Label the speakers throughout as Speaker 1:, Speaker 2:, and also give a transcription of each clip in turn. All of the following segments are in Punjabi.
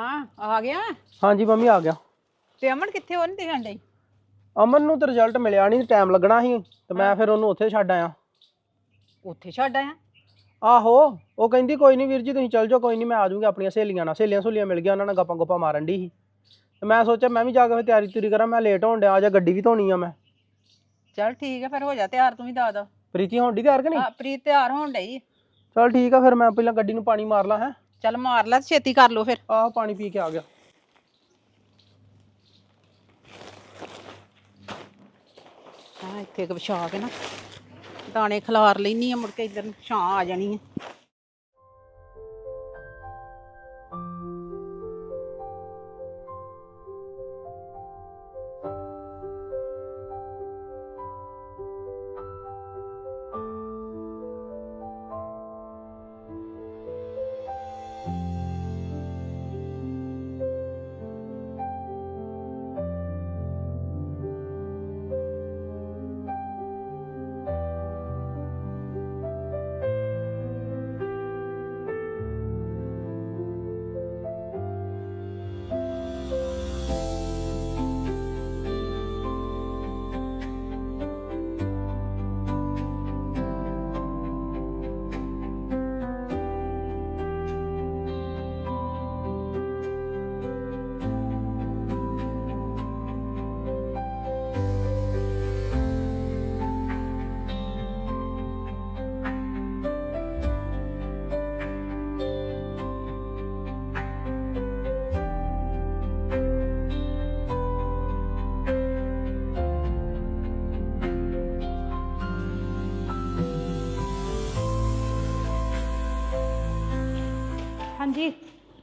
Speaker 1: ਹਾਂ ਆ ਗਿਆ?
Speaker 2: ਹਾਂਜੀ ਮੰਮੀ ਆ ਗਿਆ।
Speaker 1: ਤੇ ਅਮਨ ਕਿੱਥੇ ਉਹ ਨਹੀਂ ਦਿਖਣ ਡਈ?
Speaker 2: ਅਮਨ ਨੂੰ ਤਾਂ ਰਿਜ਼ਲਟ ਮਿਲਿਆ ਨਹੀਂ ਟਾਈਮ ਲੱਗਣਾ ਸੀ। ਤੇ ਮੈਂ ਫਿਰ ਉਹਨੂੰ ਉੱਥੇ ਛੱਡ ਆਇਆ।
Speaker 1: ਉੱਥੇ ਛੱਡ ਆਇਆ?
Speaker 2: ਆਹੋ ਉਹ ਕਹਿੰਦੀ ਕੋਈ ਨਹੀਂ ਵੀਰ ਜੀ ਤੁਸੀਂ ਚੱਲ ਜਾਓ ਕੋਈ ਨਹੀਂ ਮੈਂ ਆ ਜਾਊਂਗੀ ਆਪਣੀਆਂ ਸਹੇਲੀਆਂ ਨਾਲ। ਸਹੇਲੀਆਂ ਸੁਹਲੀਆਂ ਮਿਲ ਗਿਆ ਉਹਨਾਂ ਨਾਲ ਗੱਪਾਂ ਗੁੱਪਾਂ ਮਾਰਨ ਦੀ ਸੀ। ਤੇ ਮੈਂ ਸੋਚਿਆ ਮੈਂ ਵੀ ਜਾ ਕੇ ਫਿਰ ਤਿਆਰੀ ਤੁਰੀ ਕਰਾਂ ਮੈਂ ਲੇਟ ਹੋਣ ਡਿਆ ਜਾਂ ਗੱਡੀ ਵੀ ਧੋਣੀ ਆ ਮੈਂ।
Speaker 1: ਚੱਲ ਠੀਕ ਹੈ ਫਿਰ ਹੋ ਜਾ ਤਿਆਰ ਤੂੰ ਵੀ ਦੱਸ ਦੋ।
Speaker 2: ਪ੍ਰੀਤੀ ਹੋਣ ਦੀ ਤਿਆਰ ਕਿ ਨਹੀਂ?
Speaker 1: ਆ ਪ੍ਰੀਤ ਤਿਆਰ ਹੋਣ ਡਈ।
Speaker 2: ਚੱਲ ਠੀਕ ਆ ਫਿਰ ਮੈਂ ਪਹਿਲਾਂ ਗੱਡੀ ਨੂੰ ਪਾਣੀ ਮਾਰ ਲਾਂ ਹੈ।
Speaker 1: ਚੱਲ ਮਾਰ ਲੈ ਤੇ ਛੇਤੀ ਕਰ ਲੋ ਫਿਰ।
Speaker 2: ਆਹ ਪਾਣੀ ਪੀ ਕੇ ਆ ਗਿਆ।
Speaker 1: ਹਾਂ ਇੱਥੇ ਇੱਕ ਵਿਛਾ ਕੇ ਨਾ ਦਾਣੇ ਖਿਲਾਰ ਲੈਣੀ ਆ ਮੁੜ ਕੇ ਇੱਧਰ ਨੂੰ ਛਾਂ ਆ ਜਾਣੀ ਆ।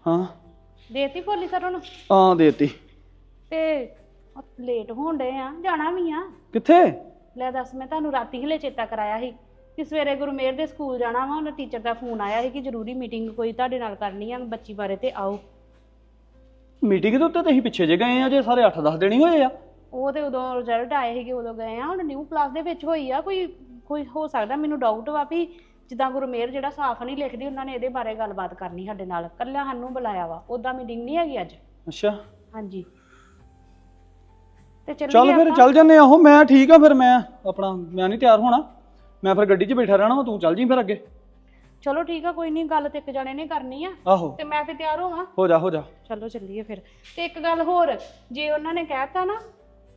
Speaker 2: ਹਾਂ।
Speaker 1: ਦੇਤੀ ਭੋਲੀ ਸਰ ਉਹਨੂੰ
Speaker 2: ਹਾਂ ਦੇਤੀ।
Speaker 1: ਤੇ ਲੇਟ ਹੋਣ ਡਏ ਆ ਜਾਣਾ ਵੀ ਆ।
Speaker 2: ਕਿੱਥੇ?
Speaker 1: ਲੈ ਦੱਸ ਮੈਂ ਤੁਹਾਨੂੰ ਰਾਤੀ ਹਲੇ ਚੇਤਾ ਕਰਾਇਆ ਸੀ ਕਿ ਸਵੇਰੇ ਗੁਰਮੇਰ ਦੇ ਸਕੂਲ ਜਾਣਾ ਵਾ ਉਹਨਾਂ ਟੀਚਰ ਦਾ ਫੋਨ ਆਇਆ ਸੀ ਕਿ ਜ਼ਰੂਰੀ ਮੀਟਿੰਗ ਕੋਈ ਤੁਹਾਡੇ ਨਾਲ ਕਰਨੀ ਆ ਬੱਚੀ ਬਾਰੇ ਤੇ ਆਓ।
Speaker 2: ਮੀਟਿੰਗ ਦੇ ਉੱਤੇ ਤੁਸੀਂ ਪਿੱਛੇ ਜੇ ਗਏ ਆ ਜੇ ਸਾਰੇ 8-10 ਦਿਨ ਹੀ ਹੋਏ ਆ।
Speaker 1: ਉਹ ਤੇ ਉਦੋਂ ਰਿਜ਼ਲਟ ਆਏ ਸੀਗੇ ਉਦੋਂ ਗਏ ਆ ਹੁਣ ਨਿਊ ਕਲਾਸ ਦੇ ਵਿੱਚ ਹੋਈ ਆ ਕੋਈ ਕੋਈ ਹੋ ਸਕਦਾ ਮੈਨੂੰ ਡਾਊਟ ਵਾ ਵੀ ਜਿੱਦਾਂ ਗੁਰਮੇਰ ਜਿਹੜਾ ਸਾਫ਼ ਨਹੀਂ ਲਿਖਦੀ ਉਹਨਾਂ ਨੇ ਇਹਦੇ ਬਾਰੇ ਗੱਲਬਾਤ ਕਰਨੀ ਸਾਡੇ ਨਾਲ। ਕੱਲਿਆ ਸਾਨੂੰ ਬੁਲਾਇਆ ਵਾ ਉਦਾਂ ਮੀਟਿੰਗ ਨਹੀਂ ਹੈਗੀ ਅੱਜ।
Speaker 2: ਅੱਛਾ।
Speaker 1: ਹਾਂਜੀ। ਤੇ
Speaker 2: ਚੱਲ ਫਿਰ। ਚੱਲ ਜੰਨੇ ਆਹੋ ਮੈਂ ਠੀਕ ਆ ਫਿਰ ਮੈਂ ਆਪਣਾ ਮੈਂ ਨਹੀਂ ਤਿਆਰ ਹੋਣਾ। ਮੈਂ ਫਿਰ ਗੱਡੀ 'ਚ ਬੈਠਾ ਰਹਿਣਾ ਵਾ ਤੂੰ ਚੱਲ ਜੀ ਫਿਰ ਅੱਗੇ।
Speaker 1: ਚਲੋ ਠੀਕ ਆ ਕੋਈ ਨਹੀਂ ਗੱਲ ਤੇ ਇੱਕ ਜਣੇ ਨੇ ਕਰਨੀ ਆ।
Speaker 2: ਆਹੋ।
Speaker 1: ਤੇ ਮੈਂ ਫਿਰ ਤਿਆਰ ਹੋਵਾਂ।
Speaker 2: ਹੋ ਜਾ ਹੋ ਜਾ।
Speaker 1: ਚਲੋ ਚੱਲੀਏ ਫਿਰ। ਤੇ ਇੱਕ ਗੱਲ ਹੋਰ ਜੇ ਉਹਨਾਂ ਨੇ ਕਹਿਤਾ ਨਾ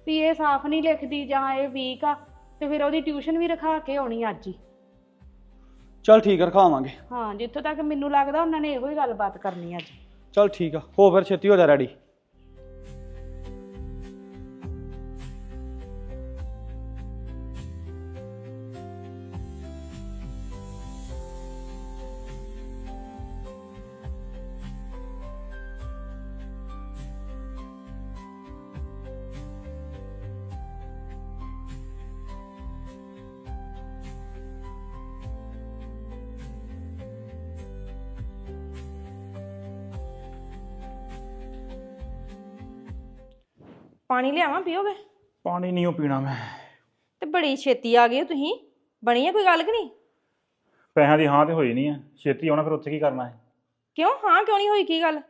Speaker 1: ਵੀ ਇਹ ਸਾਫ਼ ਨਹੀਂ ਲਿਖਦੀ ਜਾਂ ਇਹ ਵੀਕ ਆ ਤੇ ਫਿਰ ਉਹਦੀ ਟਿਊਸ਼ਨ ਵੀ ਰਖਾ ਕੇ ਆਉਣੀ ਅੱਜ ਹੀ।
Speaker 2: ਚੱਲ ਠੀਕ ਆ ਰਖਾਵਾਂਗੇ।
Speaker 1: ਹਾਂ ਜਿੱਥੋਂ ਤੱਕ ਮੈਨੂੰ ਲੱਗਦਾ ਉਹਨਾਂ ਨੇ ਇਹੋ ਹੀ ਗੱਲਬਾਤ ਕਰਨੀ ਅੱਜ।
Speaker 2: ਚੱਲ ਠੀਕ ਆ ਹੋ ਫਿਰ ਛੇਤੀ ਹੋ ਜਾ ਰੈਡੀ
Speaker 3: ਪਾਣੀ ਲਿਆਵਾਂ ਪੀਓਗੇ
Speaker 2: ਪਾਣੀ ਨਹੀਂ ਉਹ ਪੀਣਾ ਮੈਂ।
Speaker 3: ਤੇ ਬੜੀ ਛੇਤੀ ਆ ਗਏ ਹੋ ਤੁਸੀਂ। ਬਣੀ ਹੈ ਕੋਈ ਗੱਲ ਕਿ ਨਹੀਂ?
Speaker 4: ਪੈਸਿਆਂ ਦੀ ਹਾਂ ਤੇ ਹੋਈ ਨਹੀਂ ਆ। ਛੇਤੀ ਆਉਣਾ ਫਿਰ ਉੱਥੇ ਕੀ ਕਰਨਾ ਹੈ?
Speaker 3: ਕਿਉਂ? ਹਾਂ ਕਿਉਂ ਨਹੀਂ ਹੋਈ? ਕੀ ਗੱਲ?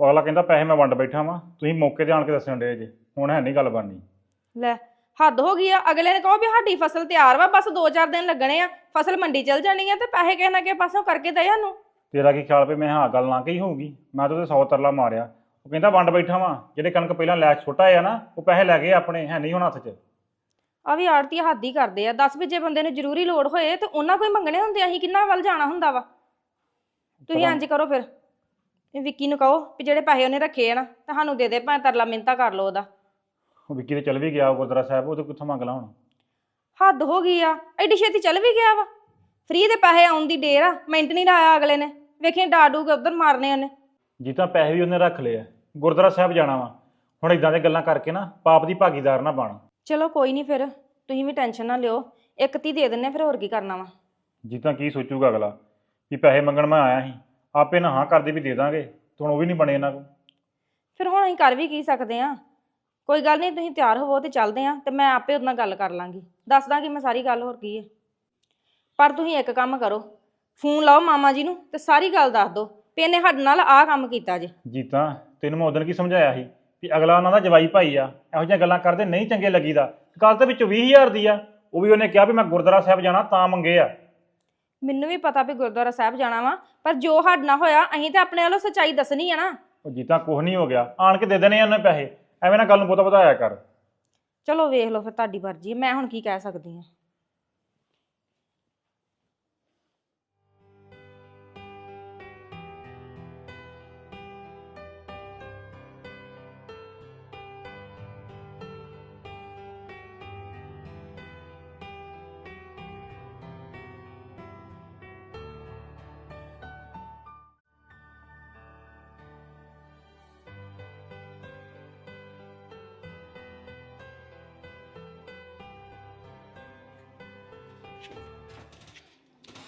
Speaker 4: ਉਹ ਅਗਲਾ ਕਹਿੰਦਾ ਪੈਸੇ ਮੈਂ ਵੰਡ ਬੈਠਾ ਵਾਂ। ਤੁਸੀਂ ਮੌਕੇ ਤੇ ਆਣ ਕੇ ਦੱਸਣ ਦੇ ਜੇ। ਹੁਣ ਹੈ ਨਹੀਂ ਗੱਲ ਬਣਨੀ।
Speaker 3: ਲੈ ਹੱਦ ਹੋ ਗਈ ਆ। ਅਗਲੇ ਨੇ ਕਹੋ ਵੀ ਸਾਡੀ ਫਸਲ ਤਿਆਰ ਵਾ ਬਸ 2-4 ਦਿਨ ਲੱਗਣੇ ਆ। ਫਸਲ ਮੰਡੀ ਚਲ ਜਾਣੀ ਆ ਤੇ ਪੈਸੇ ਕਿਸੇ ਨਾ ਕਿਸੇ ਪਾਸੋਂ ਕਰਕੇ ਦੇ ਸਾਨੂੰ।
Speaker 4: ਤੇਰਾ ਕੀ ਖਿਆਲ ਪਏ ਮੈਂ ਹਾਂ ਗੱਲ ਨਾ ਕਹੀ ਹੋਊਗੀ? ਮੈਂ ਤਾਂ ਉਹਦੇ 100 ਤਰਲਾ ਮਾਰਿਆ। ਉਹ ਕਹਿੰਦਾ ਵੰਡ ਬੈਠਾ ਵਾਂ ਜਿਹੜੇ ਕਣਕ ਪਹਿਲਾਂ ਲੈ ਛੋਟਾ ਆ ਨਾ ਉਹ ਪੈਸੇ ਲੈ ਗਏ ਆਪਣੇ ਹੈ ਨਹੀਂ ਹੁਣ ਹੱਥ 'ਚ।
Speaker 3: ਆ ਵੀ ਆੜਤੀ ਹੱਦ ਹੀ ਕਰਦੇ ਆ 10 ਵਜੇ ਬੰਦੇ ਨੂੰ ਜ਼ਰੂਰੀ ਲੋੜ ਹੋਏ ਤੇ ਉਹਨਾਂ ਕੋਈ ਮੰਗਣੇ ਹੁੰਦੇ ਅਸੀਂ ਕਿੰਨਾ ਵੱਲ ਜਾਣਾ ਹੁੰਦਾ ਵਾ? ਤੁਸੀਂ ਇੰਜ ਕਰੋ ਫਿਰ ਇਹ ਵਿੱਕੀ ਨੂੰ ਕਹੋ ਵੀ ਜਿਹੜੇ ਪੈਸੇ ਉਹਨੇ ਰੱਖੇ ਆ ਨਾ ਤੁਹਾਨੂੰ ਦੇ ਦੇ ਭਾਵੇਂ ਤਰਲਾ ਮਿੰਤਾ ਕਰ ਲਓ ਉਹਦਾ।
Speaker 4: ਉਹ ਵਿੱਕੀ ਤੇ ਚਲ ਵੀ ਗਿਆ ਗੁਰਦੁਆਰਾ ਸਾਹਿਬ ਉਹ ਤੇ ਕਿੱਥੋਂ ਮੰਗ ਲਾ ਹੁਣ?
Speaker 3: ਹੱਦ ਹੋ ਗਈ ਆ ਐਡੀ ਛੇਤੀ ਚੱਲ ਵੀ ਗਿਆ ਵਾ? ਫ੍ਰੀ ਦੇ ਪੈਸੇ ਆਉਣ ਦੀ ਢੇਰ ਆ ਮਿੰਟ ਨਹੀਂ ਲਾਇਆ ਅਗਲੇ ਨੇ ਵੇਖੀ ਡਾਡੂ ਕੇ ਉਧਰ ਮਾਰਨੇ ਉਹਨੇ।
Speaker 4: ਜੀ ਤਾਂ ਪੈਸੇ ਵੀ ਉਹਨੇ ਰੱਖ ਲਏ ਆ। ਗੁਰਦੁਆਰਾ ਸਾਹਿਬ ਜਾਣਾ ਵਾ। ਹੁਣ ਇਦਾਂ ਦੀਆਂ ਗੱਲਾਂ ਕਰਕੇ ਨਾ ਪਾਪ ਦੀ ਭਾਗੀਦਾਰ ਨਾ ਬਣ।
Speaker 3: ਚਲੋ ਕੋਈ ਨਹੀਂ ਫਿਰ ਤੁਸੀਂ ਵੀ ਟੈਨਸ਼ਨ ਨਾ ਲਿਓ। ਇੱਕ ਤੀ ਦੇ ਦਿੰਨੇ ਫਿਰ ਹੋਰ ਕੀ ਕਰਨਾ ਵਾ?
Speaker 4: ਜੀ ਤਾਂ ਕੀ ਸੋਚੂਗਾ ਅਗਲਾ? ਵੀ ਪੈਸੇ ਮੰਗਣ ਮੈਂ ਆਇਆ ਸੀ। ਆਪੇ ਨਾ ਹਾਂ ਕਰਦੇ ਵੀ ਦੇ ਦਾਂਗੇ। ਹੁਣ ਉਹ ਵੀ ਨਹੀਂ ਬਣੇ ਇਹਨਾਂ ਕੋਲ।
Speaker 3: ਫਿਰ ਹੁਣ ਅਸੀਂ ਕਰ ਵੀ ਕੀ ਸਕਦੇ ਆ? ਕੋਈ ਗੱਲ ਨਹੀਂ ਤੁਸੀਂ ਤਿਆਰ ਹੋਵੋ ਤੇ ਚੱਲਦੇ ਆ। ਤੇ ਮੈਂ ਆਪੇ ਉਹਦੇ ਨਾਲ ਗੱਲ ਕਰ ਲਾਂਗੀ। ਦੱਸ ਦਾਂਗੀ ਮੈਂ ਸਾਰੀ ਗੱਲ ਹੋਰ ਕੀ ਹੈ ਪਰ ਤੁਸੀਂ ਇੱਕ ਕੰਮ ਕਰੋ। ਫੋਨ ਲਾਓ ਮਾਮਾ ਜੀ ਨੂੰ ਤੇ ਸਾਰੀ ਗੱਲ ਦੱਸ ਦਿਓ। ਵੀ ਇਹਨੇ ਸਾਡੇ ਨਾਲ ਆਹ ਕੰਮ ਕੀਤਾ ਜੇ।
Speaker 4: ਜੀਤਾ ਤੈਨੂੰ ਮੈਂ ਉਦੋਂ ਕੀ ਸਮਝਾਇਆ ਸੀ ਵੀ ਅਗਲਾ ਉਹਨਾਂ ਦਾ ਜਵਾਈ ਭਾਈ ਆ ਇਹੋ ਜਿਹੀਆਂ ਗੱਲਾਂ ਕਰਦੇ ਨਹੀਂ ਚੰਗੇ ਲੱਗੀਦਾ। ਗੱਲ ਤੇ ਵਿੱਚੋਂ 20000 ਦੀ ਆ ਉਹ ਵੀ ਉਹਨੇ ਕਿਹਾ ਵੀ ਮੈਂ ਗੁਰਦੁਆਰਾ ਸਾਹਿਬ ਜਾਣਾ ਤਾਂ ਮੰਗੇ ਆ।
Speaker 3: ਮੈਨੂੰ ਵੀ ਪਤਾ ਵੀ ਗੁਰਦੁਆਰਾ ਸਾਹਿਬ ਜਾਣਾ ਵਾ ਪਰ ਜੋ ਸਾਡੇ ਨਾਲ ਹੋਇਆ ਅਸੀਂ ਤਾਂ ਆਪਣੇ ਵੱਲੋਂ ਸੱਚਾਈ ਦੱਸਣੀ ਆ ਨਾ।
Speaker 4: ਉਹ ਜੀਤਾ ਕੁਝ ਨਹੀਂ ਹੋ ਗਿਆ। ਆਣ ਕੇ ਦੇ ਦੇਣੇ ਆ ਉਹਨੇ ਪੈਸੇ। ਐਵੇਂ ਨਾ ਗੱਲ ਨੂੰ ਬਹੁਤਾ ਵਧਾਇਆ ਕਰ।
Speaker 3: ਚਲੋ ਵੇਖ ਲਓ ਫਿਰ ਤੁਹਾਡੀ ਮਰਜ਼ੀ ਹੈ ਮੈਂ ਹੁਣ ਕੀ ਕਹਿ ਸਕਦੀ ਹਾਂ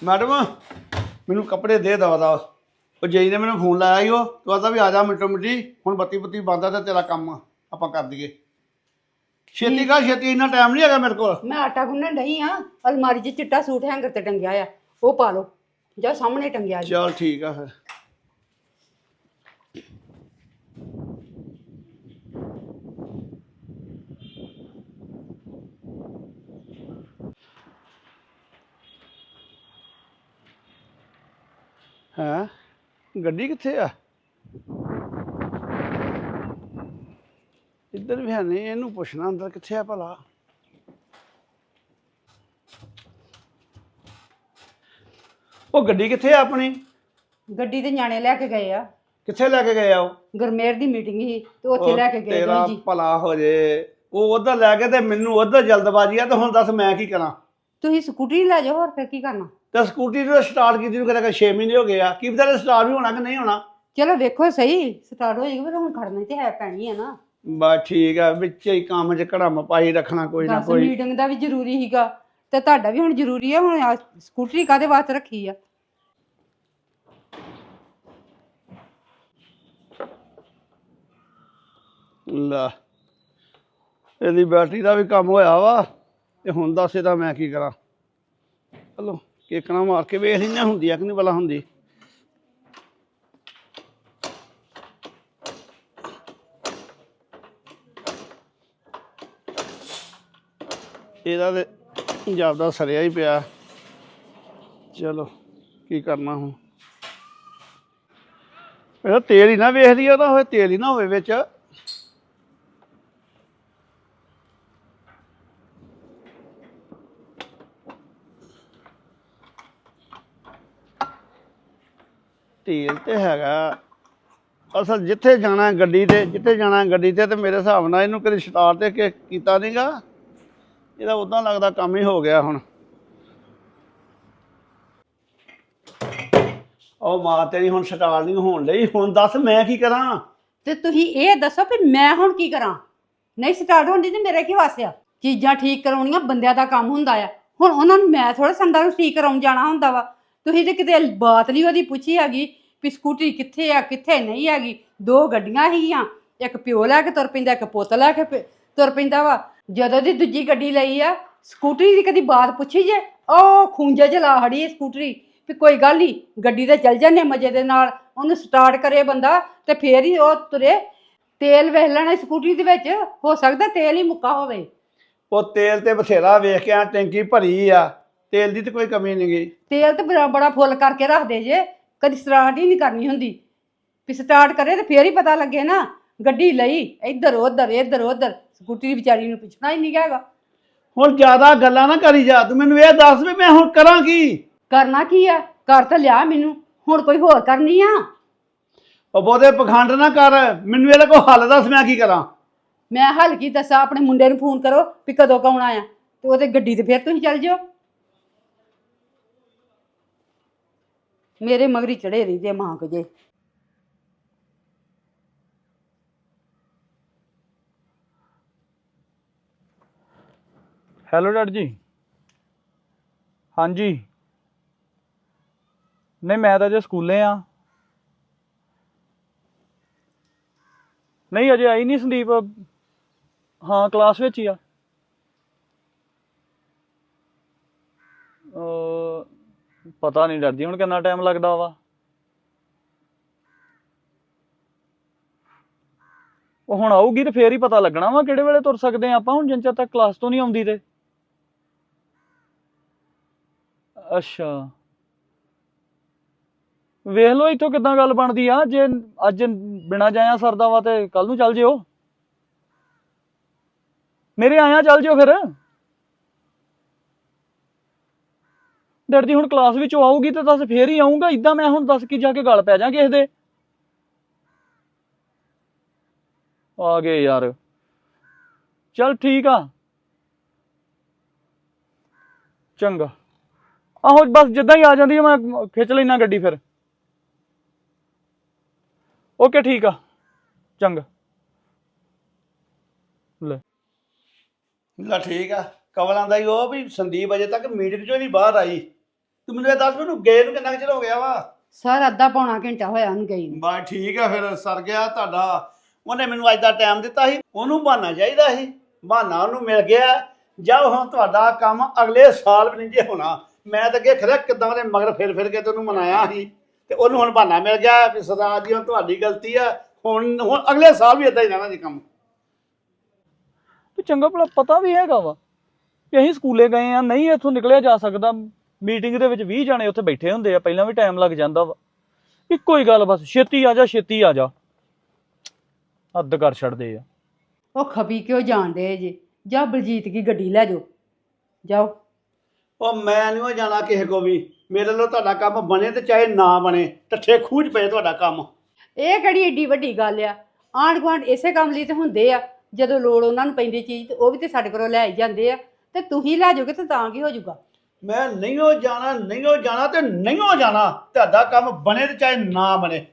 Speaker 5: ਮੈਡਮ ਮੈਨੂੰ ਕੱਪੜੇ ਦੇ ਦਵਾ ਦਾ। ਉਹ ਜਈ ਨੇ ਮੈਨੂੰ ਫੋਨ ਲਾਇਆ ਈ ਉਹ ਤੂੰ ਆਦਾ ਵੀ ਆ ਜਾ ਮਿੰਟੋ ਮਿੰਟੀ ਹੁਣ ਬੱਤੀ ਬੱਤੀ ਬੰਦ ਆ ਤੇ ਤੇਰਾ ਕੰਮ ਆਪਾਂ ਕਰ ਦਈਏ। ਛੇਤੀ ਕਰ ਛੇਤੀ ਇੰਨਾ ਟਾਈਮ ਨਹੀਂ ਹੈਗਾ ਮੇਰੇ ਕੋਲ।
Speaker 6: ਮੈਂ ਆਟਾ ਗੁੰਨਣ ਡਈ ਆ ਅਲਮਾਰੀ 'ਚ ਚਿੱਟਾ ਸੂਟ ਹੈਂਗਰ ਤੇ ਟੰਗਿਆ ਆ ਉਹ ਪਾ ਲਓ ਜਾਂ ਸਾਹਮਣੇ ਟੰਗਿਆ ਜੀ।
Speaker 5: ਚਲ ਠੀਕ ਆ ਫਿਰ। ਹਾਂ? ਗੱਡੀ ਕਿੱਥੇ ਆ? ਇੱਧਰ ਵੀ ਹੈ ਨਹੀਂ ਇਹਨੂੰ ਪੁੱਛਣਾ ਅੰਦਰ ਕਿੱਥੇ ਆ ਭਲਾ। ਉਹ ਗੱਡੀ ਕਿੱਥੇ ਆ ਆਪਣੀ?
Speaker 6: ਗੱਡੀ ਤੇ ਨਿਆਣੇ ਲੈ ਕੇ ਗਏ ਆ।
Speaker 5: ਕਿੱਥੇ ਲੈ ਕੇ ਗਏ ਆ ਉਹ?
Speaker 6: ਗਰਮੇਰ ਦੀ ਮੀਟਿੰਗ ਸੀ ਤੇ ਉੱਥੇ ਲੈ ਕੇ ਗਏ
Speaker 5: ਤੇਰਾ
Speaker 6: ਜੀ।
Speaker 5: ਭਲਾ ਹੋ ਜੇ। ਉਹ ਉਧਰ ਲੈ ਕੇ ਤੇ ਮੈਨੂੰ ਉਧਰ ਜਲਦਬਾਜ਼ੀ ਆ ਤੇ ਹੁਣ ਦੱਸ ਮੈਂ ਕੀ ਕਰਾਂ?
Speaker 6: ਤੁਸੀਂ ਸਕੂਟਰੀ ਲੈ ਜਾਓ ਹੋਰ ਫਿਰ ਕੀ ਕਰਨਾ?
Speaker 5: ਤੇ ਸਕੂਟੀ ਨੂੰ ਸਟਾਰਟ ਕੀਤੀ ਨੂੰ ਕਰਿਆ 6 ਮਹੀਨੇ ਹੋ ਗਏ ਆ। ਕੀ ਪਤਾ ਸਟਾਰਟ ਵੀ ਹੋਣਾ ਕਿ ਨਹੀਂ ਹੋਣਾ?
Speaker 6: ਚਲੋ ਵੇਖੋ ਸਹੀ ਸਟਾਰਟ ਹੋ ਜਾਏਗਾ ਪਰ ਹੁਣ ਖੜਨੀ ਤੇ ਹੈ ਪੈਣੀ ਹੈ ਨਾ।
Speaker 5: ਬਸ ਠੀਕ ਆ ਵਿੱਚ ਹੀ ਕੰਮ 'ਚ ਘੜਮ ਪਾਈ ਰੱਖਣਾ ਕੋਈ ਨਾ
Speaker 6: ਦੱਸ
Speaker 5: ਕੋਈ।
Speaker 6: ਮੀਟਿੰਗ ਦਾ ਵੀ ਜ਼ਰੂਰੀ ਸੀਗਾ ਤੇ ਤੁਹਾਡਾ ਵੀ ਹੁਣ ਜ਼ਰੂਰੀ ਹੈ ਹੁਣ ਆਹ ਸਕੂਟਰੀ ਕਾਦੇ ਵਾਸਤੇ ਰੱਖੀ ਆ?
Speaker 5: ਲੈ ਇਹਦੀ ਬੈਟਰੀ ਦਾ ਵੀ ਕੰਮ ਹੋਇਆ ਵਾ ਤੇ ਹੁਣ ਦੱਸ ਇਹਦਾ ਮੈਂ ਕੀ ਕਰਾਂ। ਚਲੋ ਕੇਕਣਾ ਮਾਰ ਕੇ ਵੇਖ ਲੈਣਾ ਹੁੰਦੀ ਆ ਕਿ ਨਹੀਂ ਭਲਾ ਹੁੰਦੀ। ਇਹਦਾ ਤੇ ਪੰਜਾਬ ਦਾ ਸਰਿਆ ਹੀ ਪਿਆ। ਚਲੋ, ਕੀ ਕਰਨਾ ਹੁਣ? ਇਹਦਾ ਤੇਲ ਹੀ ਨਾ ਵੇਖਦੀ ਉਹਦਾ ਹੋਵੇ ਤੇਲ ਹੀ ਨਾ ਹੋਵੇ ਵਿੱਚ। ਤੇਲ ਤੇ ਹੈਗਾ। ਅਸਲ ਜਿੱਥੇ ਜਾਣਾ ਗੱਡੀ ਤੇ, ਜਿੱਥੇ ਜਾਣਾ ਗੱਡੀ ਤੇ ਤੇ ਮੇਰੇ ਹਿਸਾਬ ਨਾਲ ਇਹਨੂੰ ਕਦੇ ਸਟਾਰਟ ਤੇ ਕੀਤਾ ਨਹੀਂਗਾ ਇਹਦਾ ਉਦਾਂ ਲੱਗਦਾ ਕੰਮ ਹੀ ਹੋ ਗਿਆ ਹੁਣ। ਉਹ ਮਾਂ ਤੇਰੀ ਹੁਣ ਸਟਾਰਟ ਨਹੀਂ ਹੋਣ ਲਈ ਹੁਣ ਦੱਸ ਮੈਂ ਕੀ ਕਰਾਂ?
Speaker 6: ਤੇ ਤੁਸੀਂ ਇਹ ਦੱਸੋ ਵੀ ਮੈਂ ਹੁਣ ਕੀ ਕਰਾਂ? ਨਹੀਂ ਸਟਾਰਟ ਹੁੰਦੀ ਤੇ ਮੇਰੇ ਕੀ ਵਾਸਿਆ ਚੀਜ਼ਾਂ ਠੀਕ ਕਰਾਉਣੀਆਂ, ਬੰਦਿਆਂ ਦਾ ਕੰਮ ਹੁੰਦਾ ਆ। ਹੁਣ ਉਹਨਾਂ ਨੂੰ ਮੈਂ ਥੋੜਾ ਸੰਦਾਂ ਨੂੰ ਠੀਕ ਕਰਾਉਣ ਜਾਣਾ ਹੁੰਦਾ ਵਾ। ਤੁਸੀਂ ਤੇ ਕਿਤੇ ਬਾਤ ਨਹੀਂ ਉਹਦੀ ਪੁੱਛੀ ਹੈਗੀ ਵੀ ਸਕੂਟਰੀ ਕਿੱਥੇ ਆ, ਕਿੱਥੇ ਨਹੀਂ ਹੈਗੀ। ਦੋ ਗੱਡੀਆਂ ਹੈਗੀਆਂ ਇੱਕ ਪਿਓ ਲੈ ਕੇ ਤੁਰ ਪੈਂਦਾ, ਇੱਕ ਪੁੱਤ ਲੈ ਕੇ ਪ- ਤੁਰ ਪੈਂਦਾ ਵਾ। ਜਦੋਂ ਦੀ ਦੂਜੀ ਗੱਡੀ ਲਈ ਆ, ਸਕੂਟਰੀ ਦੀ ਕਦੀ ਬਾਤ ਪੁੱਛੀ ਜੇ? ਉਹ ਖੂੰਜੇ ਚ ਲਾ ਹੜੀ ਸਕੂਟਰੀ। ਵੀ ਕੋਈ ਗੱਲ ਨਹੀਂ ਗੱਡੀ ਤੇ ਚੱਲ ਜਾਂਦੇ ਮਜੇ ਦੇ ਨਾਲ। ਉਹਨੂੰ ਸਟਾਰਟ ਕਰੇ ਬੰਦਾ ਤੇ ਫੇਰ ਹੀ ਉਹ ਤੁਰੇ। ਤੇਲ ਵੇਖ ਲੈਣਾ ਸਕੂਟਰੀ ਦੇ ਵਿੱਚ। ਹੋ ਸਕਦਾ ਤੇਲ ਹੀ ਮੁੱਕਾ ਹੋਵੇ।
Speaker 5: ਉਹ ਤੇਲ ਤੇ ਬਥੇਰਾ ਵੇਖ ਕੇ ਆ ਟੈਂਕੀ ਭਰੀ ਆ। ਤੇਲ ਦੀ ਤੇ ਕੋਈ ਕਮੀ ਨਹੀਂ ਗਈ
Speaker 6: ਤੇਲ ਤੇ ਬੜਾ ਬੜਾ ਫੁੱਲ ਕਰਕੇ ਰੱਖਦੇ ਜੇ ਕਦੀ ਸਟਾਰਟ ਹੀ ਨਹੀਂ ਕਰਨੀ ਹੁੰਦੀ। ਵੀ ਸਟਾਰਟ ਕਰੇ ਤੇ ਫੇਰ ਹੀ ਪਤਾ ਲੱਗੇ ਨਾ ਗੱਡੀ ਲਈ ਇੱਧਰ ਉੱਧਰ ਇੱਧਰ ਉੱਧਰ ਸਕੂਟਰੀ ਦੀ ਵਿਚਾਰੀ ਨੂੰ ਪੁੱਛਣਾ ਹੀ ਨਹੀਂ ਹੈਗਾ।
Speaker 5: ਹੁਣ ਜ਼ਿਆਦਾ ਗੱਲਾਂ ਨਾ ਕਰੀ ਜਾ ਤੂੰ ਮੈਨੂੰ ਇਹ ਦੱਸ ਵੀ ਮੈਂ ਹੁਣ ਕਰਾਂ ਕੀ?
Speaker 6: ਕਰਨਾ ਕੀ ਆ? ਕਰ ਤਾਂ ਲਿਆ ਮੈਨੂੰ ਹੁਣ ਕੋਈ ਹੋਰ ਕਰਨੀ ਆ?
Speaker 5: ਉਹ ਬਹੁਤੇ ਪਖੰਡ ਨਾ ਕਰ ਮੈਨੂੰ ਇਹਦਾ ਕੋਈ ਹੱਲ ਦੱਸ ਮੈਂ ਕੀ ਕਰਾਂ?
Speaker 6: ਮੈਂ ਹੱਲ ਕੀ ਦੱਸਾਂ ਆਪਣੇ ਮੁੰਡੇ ਨੂੰ ਫੋਨ ਕਰੋ ਵੀ ਕਦੋਂ ਕੌਣਾ ਆ ਤੇ ਉਹਦੇ ਗੱਡੀ ਤੇ ਫੇਰ ਤੁਸੀਂ ਚੱਲ ਜਿਓ। ਮੇਰੇ ਮਗਰੀ ਚੜੇ ਰਹਿੰਦੇ ਮਾਂ ਕੋ ਜੇ।
Speaker 7: ਹੈਲੋ ਡਾਡ ਜੀ। ਹਾਂਜੀ। ਨਹੀਂ, ਮੈਂ ਤਾਂ ਅਜੇ ਸਕੂਲੇ ਆ। ਨਹੀਂ, ਅਜੇ ਆਈ ਨਹੀਂ ਸੰਦੀਪ। ਹਾਂ, ਕਲਾਸ ਵਿੱਚ ਹੀ ਆ। ਪਤਾ ਨਹੀਂ ਡਰਦੀ, ਹੁਣ ਕਿੰਨਾ ਟਾਈਮ ਲੱਗਦਾ ਵਾ? ਉਹ ਹੁਣ ਆਊਗੀ ਤੇ ਫੇਰ ਹੀ ਪਤਾ ਲੱਗਣਾ ਵਾ ਕਿਹੜੇ ਵੇਲੇ ਤੁਰ ਸਕਦੇ ਆ ਆਪਾਂ ਹੁਣ, ਜਿੰਨ ਚਿਰ ਤੱਕ ਕਲਾਸ ਤੋਂ ਨਹੀਂ ਆਉਂਦੀ ਤੇ। ਅੱਛਾ। ਵੇਖ ਲਓ ਇਥੋਂ ਕਿਦਾਂ ਗੱਲ ਬਣਦੀ ਆ, ਜੇ ਅੱਜ ਬਿਨਾ ਜਾਇਆ ਸਰਦਾ ਵਾ ਤੇ ਕੱਲ ਨੂੰ ਚੱਲ ਜਿਓ। ਮੇਰੇ ਆਇਆ ਚੱਲ ਜਿਓ ਫਿਰ। ਡਰ ਦੀ ਹੁਣ ਕਲਾਸ ਵਿੱਚੋਂ ਆਊਗੀ ਤੇ ਦੱਸ ਫੇਰ ਹੀ ਆਉਂਗਾ ਇਦਾਂ ਮੈਂ ਹੁਣ ਦੱਸ ਕੀ ਜਾ ਕੇ ਗੱਲ ਪੈ ਜਾ ਕਿਸੇ ਦੇ ਆ ਗਏ ਯਾਰ। ਚੱਲ ਠੀਕ ਆ। ਚੰਗਾ। ਆਹੋ ਬਸ ਜਿੱਦਾਂ ਹੀ ਆ ਜਾਂਦੀ ਆ, ਮੈਂ ਖਿੱਚ ਲੈਣਾ ਗੱਡੀ ਫਿਰ। ਓਕੇ, ਠੀਕ ਆ। ਚੰਗਾ। ਲੈ।
Speaker 5: ਲਾ ਠੀਕ ਆ। ਕਵਲ ਆਂਦਾ ਹੀ ਉਹ ਵੀ ਸੰਦੀਪ ਅਜੇ ਤੱਕ ਮੀਟਿੰਗ ਚੋਂ ਨਹੀਂ ਬਾਹਰ ਆਈ। ਤੂੰ ਮੈਨੂੰ ਇਹ ਦੱਸ ਮੈਨੂੰ ਗਏ ਨੂੰ ਕਿੰਨਾ ਕੁ ਚਿਰ ਹੋ ਗਿਆ ਵਾ?
Speaker 6: ਸਰ ਅੱਧਾ ਪੌਣਾ ਘੰਟਾ ਹੋਇਆ ਉਹਨੂੰ ਗਈ ਨੂੰ।
Speaker 5: ਠੀਕ ਆ ਫਿਰ ਸਰ ਗਿਆ ਤੁਹਾਡਾ। ਉਹਨੇ ਮੈਨੂੰ ਅੱਜ ਦਾ ਟਾਈਮ ਦਿੱਤਾ ਸੀ। ਉਹਨੂੰ ਬਹਾਨਾ ਚਾਹੀਦਾ ਸੀ। ਬਹਾਨਾ ਉਹਨੂੰ ਮਿਲ ਗਿਆ। ਜਾਂ ਹੁਣ ਤੁਹਾਡਾ ਕੰਮ ਅਗਲੇ ਸਾਲ ਵੀ ਨਹੀਂ ਜੇ ਹੋਣਾ। ਮੈਂ ਤਾਂ ਅੱਗੇ ਖਰਿਆ ਕਿਦਾਂ ਦੇ ਮਗਰ ਫਿਰ ਫਿਰ ਕੇ ਤੈਨੂੰ ਮਨਾਇਆ ਸੀ। ਤੇ ਉਹਨੂੰ ਹੁਣ ਬਹਾਨਾ ਮਿਲ ਗਿਆ ਵੀ ਸਰਦਾਰ ਜੀ ਹੁਣ ਤੁਹਾਡੀ ਗਲਤੀ ਆ। ਹੁਣ ਹੁਣ ਅਗਲੇ ਸਾਲ ਵੀ ਇਦਾਂ ਹੀ ਰਹਿਣਾ ਜੀ ਕੰਮ।
Speaker 7: ਤੇ ਚੰਗਾ ਭਲਾ ਪਤਾ ਵੀ ਹੈਗਾ ਵਾ। ਕਿ ਅਸੀਂ ਸਕੂਲੇ ਗਏ ਆ ਨਹੀਂ ਇੱਥੋਂ ਨਿਕਲਿਆ ਜਾ ਸਕਦਾ। ਮੀਟਿੰਗ ਦੇ ਵਿੱਚ 20 ਜਾਣੇ ਉੱਥੇ ਬੈਠੇ ਹੁੰਦੇ ਆ ਪਹਿਲਾਂ ਵੀ ਟਾਈਮ ਲੱਗ ਜਾਂਦਾ ਵਾ। ਇੱਕੋ ਹੀ ਗੱਲ ਬਸ ਛੇਤੀ ਆ ਜਾ ਛੇਤੀ ਆ ਜਾ। ਹੱਦ ਕਰ ਛੱਡਦੇ ਆ।
Speaker 6: ਉਹ ਖਪੀ ਕਿਉਂ ਜਾਣਦੇ ਜੇ? ਜਾ ਬਲਜੀਤ ਕੀ ਗੱਡੀ ਲੈ ਜਾਓ? ਜਾਓ।
Speaker 5: ਉਹ ਮੈਂ ਨਹੀਂ ਉਹ ਜਾਣਾ ਕਿਸੇ ਕੋ ਵੀ। ਮੇਰੇ ਵੱਲੋਂ ਤੁਹਾਡਾ ਕੰਮ ਬਣੇ ਤੇ ਚਾਹੇ ਨਾ ਬਣੇ ਟੱਠੇ ਖੂਜ ਪਏ ਤੁਹਾਡਾ ਕੰਮ।
Speaker 6: ਇਹ ਕਿਹੜੀ ਏਡੀ ਵੱਡੀ ਗੱਲ ਆ? ਆਂਢ ਗੁਆਂਢ ਇਸੇ ਕੰਮ ਲਈ ਤੇ ਹੁੰਦੇ ਆ। ਜਦੋਂ ਲੋੜ ਉਹਨਾਂ ਨੂੰ ਪੈਂਦੀ ਚੀਜ਼ ਤੇ ਉਹ ਵੀ ਤੇ ਸਾਡੇ ਕੋਲੋਂ ਲੈ ਹੀ ਜਾਂਦੇ ਆ। ਤੇ ਤੁਸੀਂ ਲੈ ਜਾਓਗੇ ਤੇ ਤਾਂ ਕੀ ਹੋ ਜਾਊਗਾ?
Speaker 5: ਮੈਂ ਨਹੀਂ ਉਹ ਜਾਣਾ ਨਹੀਂ ਉਹ ਜਾਣਾ ਤੇ ਨਹੀਂ ਉਹ ਜਾਣਾ। ਤੁਹਾਡਾ ਕੰਮ ਬਣੇ ਤੇ ਚਾਹੇ ਨਾ ਬਣੇ।